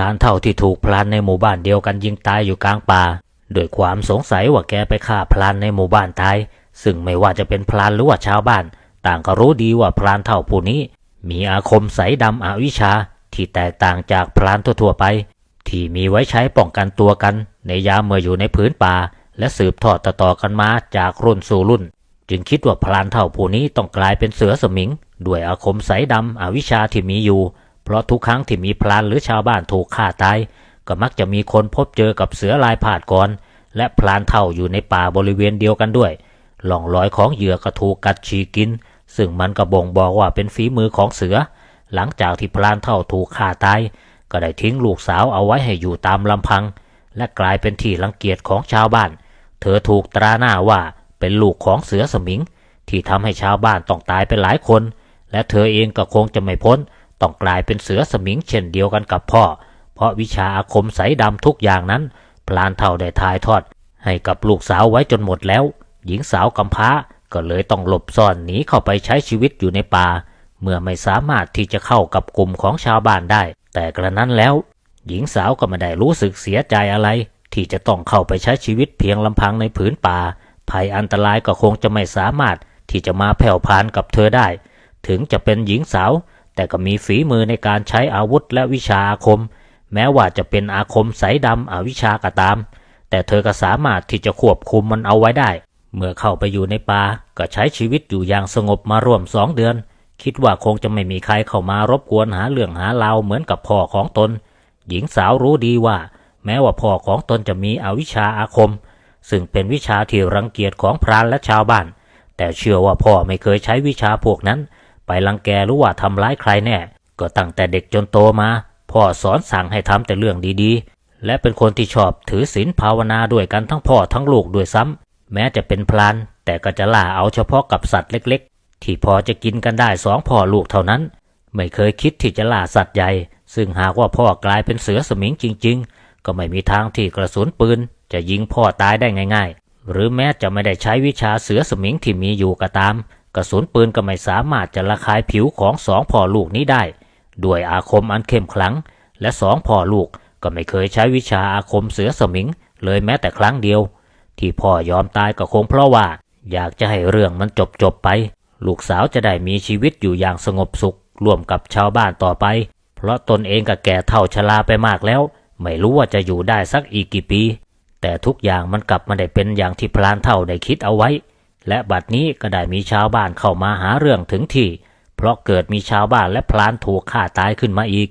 ลานเท่าที่ถูกพลานในหมู่บ้านเดียวกันยิงตายอยู่กลางป่าโดยความสงสัยว่าแกไปฆ่าพลานในหมู่บ้านตาย ซึ่งไม่ว่าจะเป็นพลานหรือว่าชาวบ้าน ต่างก็รู้ดีว่าพลานเท่าผู้นี้ มีอาคมใสดำอวิชาที่แตกต่างจากพลานทั่วๆไป ที่มีไว้ใช้ป้องกันตัวกัน ในยามเมื่ออยู่ในพื้นป่า และสืบทอดต่อๆกันมาจากรุ่นสู่รุ่น จึงคิดว่าพลานเท่าผู้นี้ต้องกลายเป็นเสือสมิง ด้วยอาคมใสดำอวิชาที่มีอยู่ เพราะทุกครั้งที่มีพลานหรือชาวบ้านถูกฆ่าตาย ก็มักจะมีคนพบเจอกับเสือลายผาดก่อน และพลานเท่าอยู่ในป่าบริเวณเดียวกันด้วยหล่องรอยของเหยื่อก็ถูกกัดฉีกกิน ซึ่งมันก็บ่งบอกว่าเป็นฝีมือของเสือ หลังจากที่พลานเท่าถูกฆ่าตาย ก็ได้ทิ้งลูกสาวเอาไว้ให้อยู่ตามลำพัง และกลายเป็นที่รังเกียจของชาวบ้าน เธอถูกตราหน้าว่าเป็นลูกของเสือสมิง ที่ทำให้ชาวบ้านต้องตายไปหลายคน และเธอเองก็คงจะไม่พ้น ต้องกลายเป็นเสือสมิงเช่นเดียวกันกับพ่อ เพราะวิชาอาคมใสดำทุกอย่างนั้น พลานเท่าได้ทายทอด ให้กับลูกสาวไว้จนหมดแล้ว หญิงสาวกำพร้าก็เลยต้องหลบซ่อนหนีเข้าไปใช้ชีวิตอยู่ในป่า เมื่อไม่สามารถที่จะเข้ากับกลุ่มของชาวบ้านได้ แต่กระนั้นแล้ว หญิงสาวก็ไม่ได้รู้สึกเสียใจอะไร ที่จะต้องเข้าไปใช้ชีวิตเพียงลำพังในผืนป่า ภัยอันตรายก็คงจะไม่สามารถที่จะมาแผ่วพานกับเธอได้ ถึงจะเป็นหญิงสาว แต่ก็มีฝีมือในการใช้อาวุธและวิชาอาคม แม้ว่าจะเป็นอาคมใสดำอวิชาก็ตาม แต่เธอก็สามารถที่จะควบคุมมันเอาไว้ได้ เมื่อเข้าไปอยู่ในป่าก็ใช้ชีวิตอยู่อย่างสงบมาร่วมสองเดือน คิดว่าคงจะไม่มีใครเข้ามารบกวนหาเรื่องหาราวเหมือนกับพ่อของตน หญิงสาวรู้ดีว่า แม้ว่าพ่อของตนจะมีอวิชาอาคม ซึ่งเป็นวิชาที่รังเกียจของพรานและชาวบ้าน แต่เชื่อว่าพ่อไม่เคยใช้วิชาพวกนั้น ไปรังแกหรือว่าทำร้ายใครแน่ ก็ตั้งแต่เด็กจนโตมา พ่อสอนสั่งให้ทำแต่เรื่องดีๆ และเป็นคนที่ชอบถือศีลภาวนาด้วยกันทั้งพ่อทั้งลูกด้วยซ้ำแม้จะเป็นพลาน แต่ก็จะล่าเอาเฉพาะกับสัตว์เล็กๆ ที่พอจะกินกันได้สองพ่อลูกเท่านั้น ไม่เคยคิดที่จะล่าสัตว์ใหญ่ ซึ่งหากว่าพ่อกลายเป็นเสือสมิงจริง ๆ ก็ไม่มีทางที่กระสุนปืน จะยิงพ่อตายได้ง่าย ๆ หรือแม้จะไม่ได้ใช้วิชาเสือสมิงที่มีอยู่ก็ตาม กระสุนปืนก็ไม่สามารถจะระคายผิวของสองพ่อลูกนี้ได้ ด้วยอาคมอันเข้มขลัง และสองพ่อลูกก็ไม่เคยใช้วิชาอาคมเสือสมิง เลยแม้แต่ครั้งเดียว ที่พ่อยอมตายก็คงเพราะว่า อยากจะให้เรื่องมันจบจบๆไป ลูกสาวจะได้มีชีวิตอยู่อย่างสงบสุขร่วมกับชาวบ้านต่อไป เพราะตนเองก็แก่เท่าชราไปมากแล้ว ไม่รู้ว่าจะอยู่ได้สักอีกกี่ปี แต่ทุกอย่างมันกลับมาได้เป็นอย่างที่พลานเท่าได้คิดเอาไว้ และบัดนี้ก็ได้มีชาวบ้านเข้ามาหาเรื่องถึงที่ เพราะเกิดมีชาวบ้านและพลานถูกฆ่าตายขึ้นมาอีก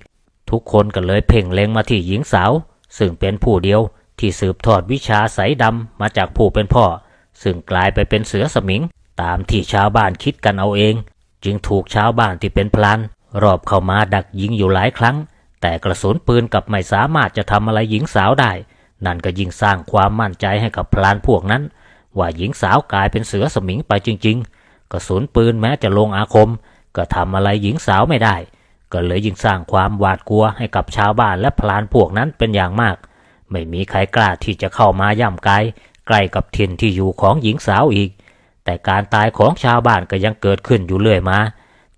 ทุกคนก็เลยเพ่งเล็งมาที่หญิงสาว ซึ่งเป็นผู้เดียวที่สืบทอดวิชาใสดำมาจากผู้เป็นพ่อ ซึ่งกลายไปเป็นเสือสมิง ตามที่ชาวบ้านคิดกันเอาเอง จึงถูกชาวบ้านที่เป็นพลานรอบเข้ามาดักยิงอยู่หลายครั้ง แต่กระสุนปืนกลับไม่สามารถจะทำอะไรหญิงสาวได้ นั่นก็ยิ่งสร้างความมั่นใจให้กับพลานพวกนั้น ว่าหญิงสาวกลายเป็นเสือสมิงไปจริง ๆ กระสุนปืนแม้จะลงอาคม ก็ทำอะไรหญิงสาวไม่ได้ ก็เลยยิ่งสร้างความหวาดกลัวให้กับชาวบ้านและพลานพวกนั้นเป็นอย่างมาก ไม่มีใครกล้าที่จะเข้ามาย่ำกายใกล้กับถิ่นที่อยู่ของหญิงสาวอีก แต่การตายของชาวบ้านก็ยังเกิดขึ้นอยู่เรื่อยมา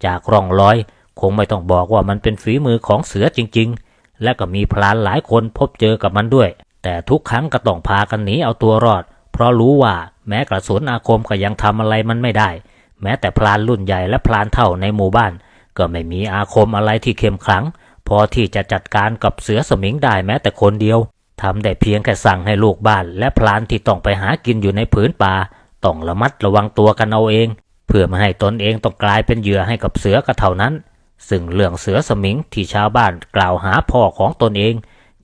จากร่องรอยคงไม่ต้องบอกว่ามันเป็นฝีมือของเสือจริง ๆ และก็มีพลานหลายคนพบเจอกับมันด้วย แต่ทุกครั้งก็ต้องพากันหนีเอาตัวรอด เพราะรู้ว่าแม้กระสุนอาคมก็ยังทำอะไรมันไม่ได้ แม้แต่พลานรุ่นใหญ่และพลานเท่าในหมู่บ้าน ก็ไม่มีอาคมอะไรที่เข้มขลัง พอที่จะจัดการกับเสือสมิงได้แม้แต่คนเดียวทำได้เพียงแค่สั่งให้ลูกบ้าน และพลานที่ต้องไปหากินอยู่ในผืนป่าต้องระมัดระวังตัวกันเอาเอง เพื่อไม่ให้ตนเองต้องกลายเป็นเหยื่อให้กับเสือก็เท่านั้น ซึ่งเรื่องเสือสมิงที่ชาวบ้านกล่าวหาพ่อของตนเอง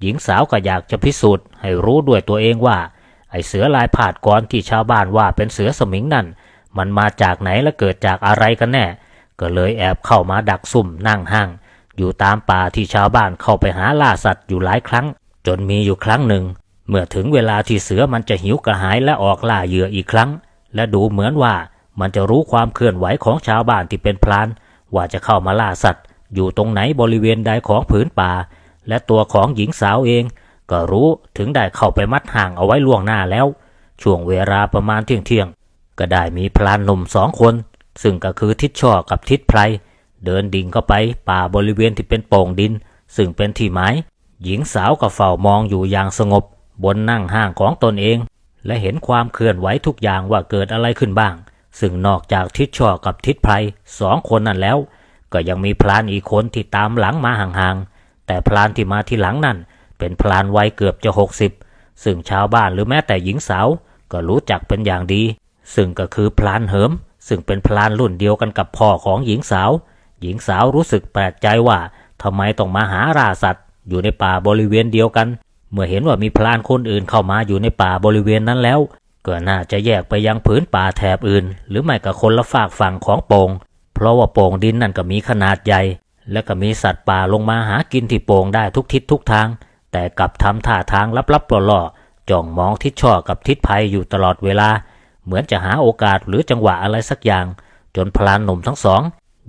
หญิงสาวก็อยากจะพิสูจน์ให้รู้ด้วยตัวเองว่า ไอเสือลายผาดกรที่ชาวบ้านว่าเป็นเสือสมิงนั่น มันมาจากไหนและเกิดจากอะไรกันแน่ ก็เลยแอบเข้ามาดักซุ่มนั่งห้าง อยู่ตามป่าที่ชาวบ้านเข้าไปหาล่าสัตว์อยู่หลายครั้ง จนมีอยู่ครั้งหนึ่ง เมื่อถึงเวลาที่เสือมันจะหิวกระหายและออกล่าเหยื่ออีกครั้ง และดูเหมือนว่ามันจะรู้ความเคลื่อนไหวของชาวบ้านที่เป็นพลาน ว่าจะเข้ามาล่าสัตว์ อยู่ตรงไหนบริเวณใดของผืนป่า และตัวของหญิงสาวเอง ก็รู้ถึงได้เข้าไปมัดห่างเอาไว้ล่วงหน้าแล้ว ช่วงเวลาประมาณเที่ยงเที่ยงก็ได้มีพลานหนุ่มสองคน ซึ่งก็คือทิศช่อกับทิศไพรเดินดิ่งเข้าไปป่าบริเวณที่เป็นโป่งดิน ซึ่งเป็นที่หมาย หญิงสาวก็เฝ้ามองอยู่อย่างสงบ บนนั่งห้างของตนเอง และเห็นความเคลื่อนไหวทุกอย่างว่าเกิดอะไรขึ้นบ้าง ซึ่งนอกจากทิศช่อกับทิศไพรสองคนนั่นแล้ว ก็ยังมีพลานอีกคนที่ตามหลังมาห่างๆแต่พลานที่มาที่หลังนั่น เป็นพลานวัยเกือบจะหกสิบซึ่งชาวบ้านหรือแม้แต่หญิงสาว ก็รู้จักเป็นอย่างดี ซึ่งก็คือพลานเหิม ซึ่งเป็นพลานรุ่นเดียวกันกับพ่อของหญิงสาว หญิงสาวรู้สึกแปลกใจว่าทำไมต้องมาหาราสัตว์ อยู่ในป่าบริเวณเดียวกัน เมื่อเห็นว่ามีพลานคนอื่นเข้ามาอยู่ในป่าบริเวณนั้นแล้ว ก็น่าจะแยกไปยังผืนป่าแถบอื่น หรือไม่ก็คนละฝากฝั่งของโปง่งเพราะว่าโป่งดินนั่นก็มีขนาดใหญ่ และก็มีสัตว์ป่าลงมาหากินที่โป่งได้ทุกทิศทุกทาง แต่กลับทำท่าทางลับๆหล่อๆจ้องมองทิศช่อกับทิศภัยอยู่ตลอดเวลา เหมือนจะหาโอกาสหรือจังหวะอะไรสักอย่าง จนพลานหนุ่มทั้งสอง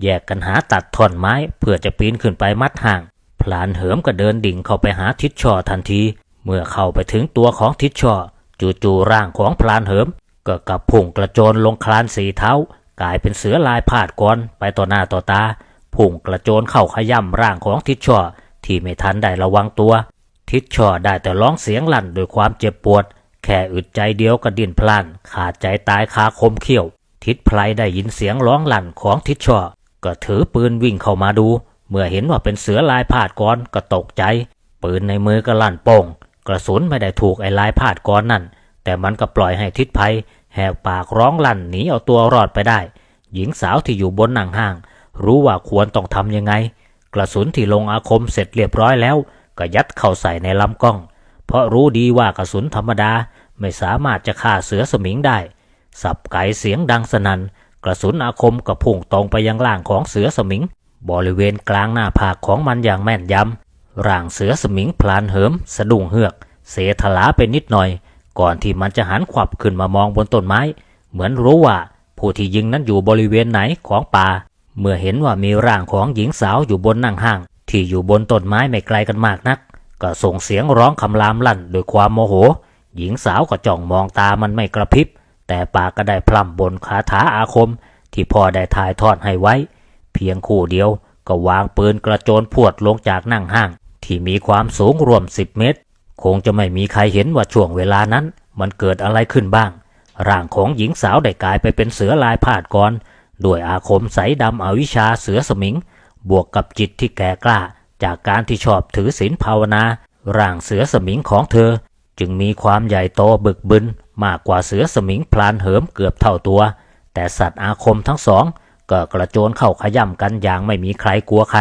แยกกันหาตัดท่อนไม้เพื่อจะปีนขึ้นไปมัดห่าง พลานเหิมก็เดินดิ่งเข้าไปหาทิศช่อทันที เมื่อเข้าไปถึงตัวของทิศช่อจู่ๆร่างของพลานเหิม ก็กลับพุ่งกระโจนลงคลานสีเท้ากลายเป็นเสือลายพาดก่อนไปต่อหน้าต่อตาพุ่งกระโจนเข้าขย่ำร่างของทิศช่อที่ไม่ทันได้ระวังตัว ทิศช่อได้แต่ร้องเสียงลั่นด้วยความเจ็บปวด แค่อึดใจเดียวก็ดิ้นพลันขาดใจตายคาคมเขี้ยว ทิศไพรได้ยินเสียงร้องลั่นของทิศช่อก็ถือปืนวิ่งเข้ามาดู เมื่อเห็นว่าเป็นเสือลายพาดกรก็ตกใจ ปืนในมือก็ลั่นโป่งกระสุนไม่ได้ถูกไอ้ลายพาดกรนั่น แต่มันก็ปล่อยให้ทิศภัยแหกปากร้องลั่นหนีเอาตัวรอดไปได้ หญิงสาวที่อยู่บนหนังห้าง รู้ว่าควรต้องทำยังไง กระสุนที่ลงอาคมเสร็จเรียบร้อยแล้ว ก็ยัดเข้าใส่ในลำกล้อง เพราะรู้ดีว่ากระสุนธรรมดาไม่สามารถจะฆ่าเสือสมิงได้ สับไก่เสียงดังสนัน่นกระสุนอาคมก็พุ่งตรงไปยังร่างของเสือสมิง บริเวณกลางหน้าผากของมันอย่างแม่นยำร่างเสือสมิงพลานเหิม สะดุ้งเฮือก เสถลาไปนิดหน่อย ก่อนที่มันจะหันขวับขึ้นมามองบนต้นไม้ เหมือนรู้ว่าผู้ที่ยิงนั้นอยู่บริเวณไหนของป่า เมื่อเห็นว่ามีร่างของหญิงสาวอยู่บนนั่งห้าง ที่อยู่บนต้นไม้ไม่ไกลกันมากนัก ก็ส่งเสียงร้องคำรามลั่นด้วยความโมโห หญิงสาวก็จ้องมองตามันไม่กระพริบ แต่ปากก็ได้พล่ำบนคาถาอาคม ที่พ่อได้ถ่ายทอดให้ไว้ เพียงคู่เดียวก็วางปืนกระโจนพวดลงจากนั่งห้าง ที่มีความสูงรวม10เมตร คงจะไม่มีใครเห็นว่าช่วงเวลานั้น มันเกิดอะไรขึ้นบ้าง ร่างของหญิงสาวได้กลายไปเป็นเสือลายพาดกรด้วยอาคมใสดำอวิชาเสือสมิง บวกกับจิตที่แก่กล้า จากการที่ชอบถือศีลภาวนา ร่างเสือสมิงของเธอ จึงมีความใหญ่โตบึกบึนมากกว่าเสือสมิงพลานเหิมเกือบเท่าตัว แต่สัตว์อาคมทั้งสอง ก็กระโจนเข้าขย่ำกันอย่างไม่มีใครกลัวใคร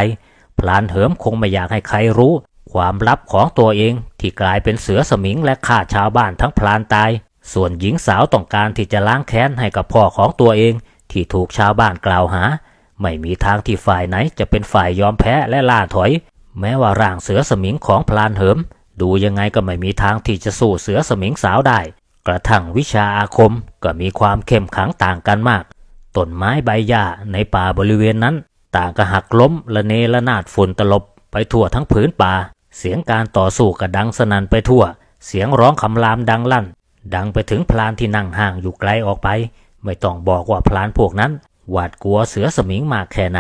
พลานเหิมคงไม่อยากให้ใครรู้ ความลับของตัวเองที่กลายเป็นเสือสมิงและฆ่าชาวบ้านทั้งพลานตาย ส่วนหญิงสาวต้องการที่จะล้างแค้นให้กับพ่อของตัวเองที่ถูกชาวบ้านกล่าวหา ไม่มีทางที่ฝ่ายไหนจะเป็นฝ่ายยอมแพ้และล่าถอย แม้ว่าร่างเสือสมิงของพลานเหิม ดูยังไงก็ไม่มีทางที่จะสู้เสือสมิงสาวได้ กระทั่งวิชาอาคมก็มีความเข้มขังต่างกันมากต้นไม้ใบหญ้าในป่าบริเวณนั้น ต่างก็หักล้มละเนระนาดฝุ่นตลบไปทั่วทั้งผืนป่า เสียงการต่อสู้กระดังสนั่นไปทั่ว เสียงร้องคำรามดังลั่น ดังไปถึงพลานที่นั่งห่างอยู่ไกลออกไป ไม่ต้องบอกว่าพลานพวกนั้น หวาดกลัวเสือสมิงมากแค่ไหน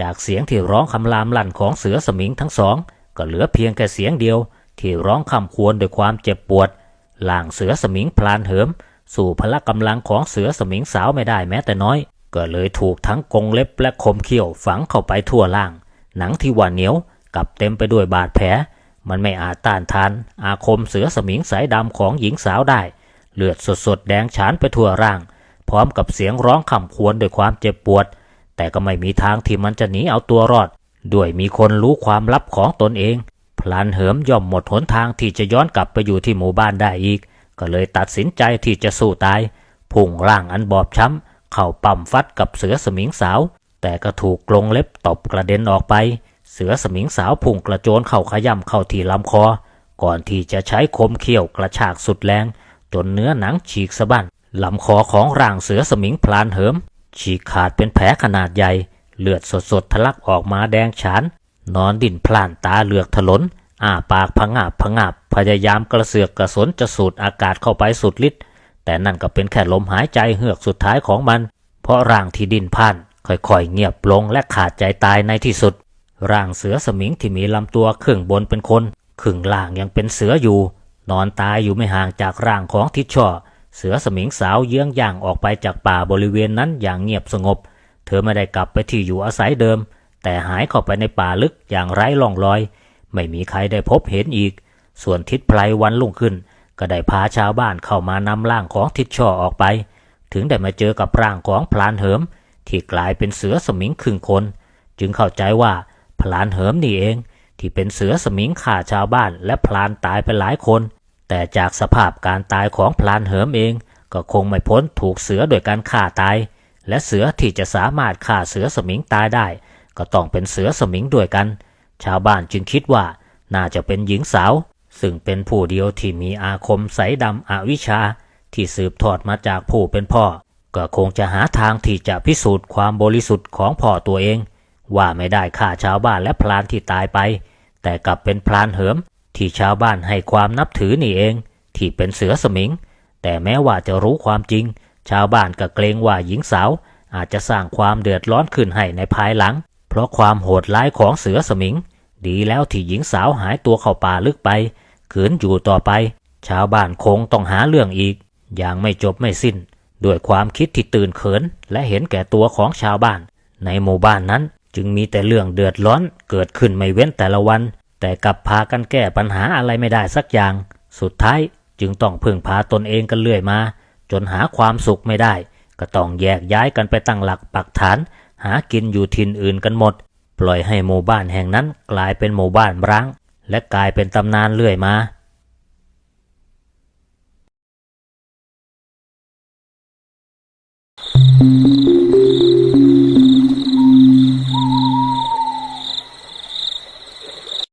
จากเสียงที่ร้องคำรามลั่นของเสือสมิงทั้งสอง ก็เหลือเพียงแค่เสียงเดียว ที่ร้องคำควรด้วยความเจ็บปวดล่างเสือสมิงพลานเหิม สู่พละกำลังของเสือสมิงสาวไม่ได้แม้แต่น้อย ก็เลยถูกทั้งกรงเล็บและคมเขี้ยวฝังเข้าไปทั่วล่าง หนังที่ว่าเหนียวกับเต็มไปด้วยบาดแผล มันไม่อาจต้านทาน อาคมเสือสมิงสายดำของหญิงสาวได้ เลือดสดๆแดงฉานไปทั่วร่าง พร้อมกับเสียงร้องคำควรด้วยความเจ็บปวด แต่ก็ไม่มีทางที่มันจะหนีเอาตัวรอด ด้วยมีคนรู้ความลับของตนเอง พลันเหิมย่อมหมดหนทางที่จะย้อนกลับไปอยู่ที่หมู่บ้านได้อีก ก็เลยตัดสินใจที่จะสู้ตายพุ่งร่างอันบอบช้ำ เข้าปั๊มฟัดกับเสือสมิงสาว แต่ก็ถูกกรงเล็บตบกระเด็นออกไป เสือสมิงสาวพุ่งกระโจนเข้าขย่ำเข้าที่ลำคอ ก่อนที่จะใช้คมเขี้ยวกระชากสุดแรง จนเนื้อหนังฉีกสะบั้น ลำคอของร่างเสือสมิงพลานเหิม ฉีกขาดเป็นแผลขนาดใหญ่ เลือดสดๆทะลักออกมาแดงฉาน นอนดิ่นพล่านตาเหลือกถลนอ้าปากพงาบพงาบพยายามกระเสือกกระสนจะสูดอากาศเข้าไปสุดฤทธิ์แต่นั่นก็เป็นแค่ลมหายใจเฮือกสุดท้ายของมัน เพราะร่างที่ดิ้นพ่าน ค่อยๆเงียบลงและขาดใจตายในที่สุด ร่างเสือสมิงที่มีลำตัวครึ่งบนเป็นคนครึ่งล่างยังเป็นเสืออยู่ นอนตายอยู่ไม่ห่างจากร่างของทิดช่อ เสือสมิงสาวเยื้องย่างออกไปจากป่าบริเวณนั้นอย่างเงียบสงบ เธอไม่ได้กลับไปที่อยู่อาศัยเดิม แต่หายเข้าไปในป่าลึกอย่างไร้ร่องรอย ไม่มีใครได้พบเห็นอีก ส่วนทิศไพรวันรุ่งขึ้น ก็ได้พาชาวบ้านเข้ามานำร่างของทิดช่อออกไป ถึงได้มาเจอกับร่างของพลานเหิม ที่กลายเป็นเสือสมิงครึ่งคน จึงเข้าใจว่าพลานเหิมนี่เอง ที่เป็นเสือสมิงฆ่าชาวบ้านและพลานตายไปหลายคน แต่จากสภาพการตายของพลานเหิมเอง ก็คงไม่พ้นถูกเสือโดยการฆ่าตาย และเสือที่จะสามารถฆ่าเสือสมิงตายได้ ก็ต้องเป็นเสือสมิงด้วยกัน ชาวบ้านจึงคิดว่าน่าจะเป็นหญิงสาว ซึ่งเป็นผู้เดียวที่มีอาคมใสดำอวิชชาที่สืบทอดมาจากผู้เป็นพ่อ ก็คงจะหาทางที่จะพิสูจน์ความบริสุทธิ์ของพ่อตัวเอง ว่าไม่ได้ฆ่าชาวบ้านและพลานที่ตายไป แต่กลับเป็นพลานเหิม ที่ชาวบ้านให้ความนับถือนี่เอง ที่เป็นเสือสมิง แต่แม้ว่าจะรู้ความจริง ชาวบ้านก็เกรงว่าหญิงสาว อาจจะสร้างความเดือดร้อนขึ้นให้ในภายหลัง เพราะความโหดร้ายของเสือสมิง ดีแล้วที่หญิงสาวหายตัวเข้าป่าลึกไปขืนอยู่ต่อไป ชาวบ้านคงต้องหาเรื่องอีก อย่างไม่จบไม่สิ้น ด้วยความคิดที่ตื่นเขิน และเห็นแก่ตัวของชาวบ้าน ในหมู่บ้านนั้นจึงมีแต่เรื่องเดือดร้อนเกิดขึ้นไม่เว้นแต่ละวัน แต่กลับพากันแก้ปัญหาอะไรไม่ได้สักอย่าง สุดท้ายจึงต้องพึ่งพาตนเองกันเรื่อยมา จนหาความสุขไม่ได้ ก็ต้องแยกย้ายกันไปตั้งหลักปักฐาน หากินอยู่ถิ่นอื่นกันหมด ปล่อยให้หมู่บ้านแห่งนั้นกลายเป็นหมู่บ้านร้าง และกลายเป็นตำนานเรื่อยมา Thank